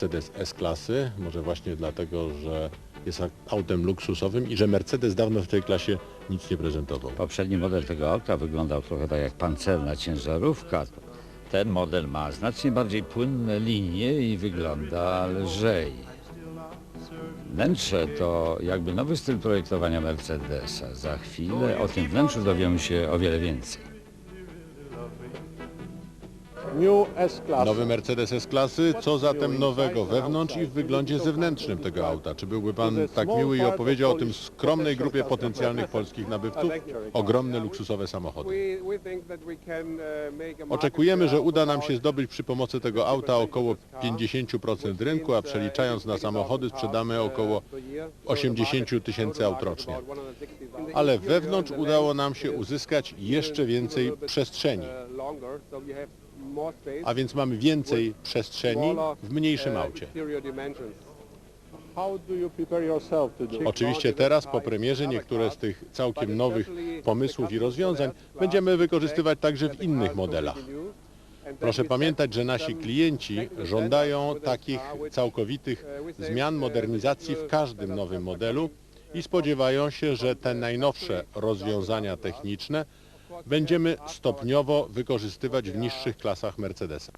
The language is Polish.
Mercedes S-klasy, może właśnie dlatego, że jest autem luksusowym i że Mercedes dawno w tej klasie nic nie prezentował. Poprzedni model tego auta wyglądał trochę tak jak pancerna ciężarówka. Ten model ma znacznie bardziej płynne linie i wygląda lżej. Wnętrze to jakby nowy styl projektowania Mercedesa. Za chwilę o tym wnętrzu dowiemy się o wiele więcej. Nowy Mercedes S-klasy, co zatem nowego wewnątrz i w wyglądzie zewnętrznym tego auta? Czy byłby Pan tak miły i opowiedział o tym skromnej grupie potencjalnych polskich nabywców? Ogromne luksusowe samochody. Oczekujemy, że uda nam się zdobyć przy pomocy tego auta około 50% rynku, a przeliczając na samochody sprzedamy około 80 tysięcy aut rocznie. Ale wewnątrz udało nam się uzyskać jeszcze więcej przestrzeni, a więc mamy więcej przestrzeni w mniejszym aucie. To do? Oczywiście teraz po premierze niektóre z tych całkiem nowych pomysłów i rozwiązań będziemy wykorzystywać także w innych modelach. Proszę pamiętać, że nasi klienci żądają takich całkowitych zmian, modernizacji w każdym nowym modelu i spodziewają się, że te najnowsze rozwiązania techniczne będziemy stopniowo wykorzystywać w niższych klasach Mercedesa.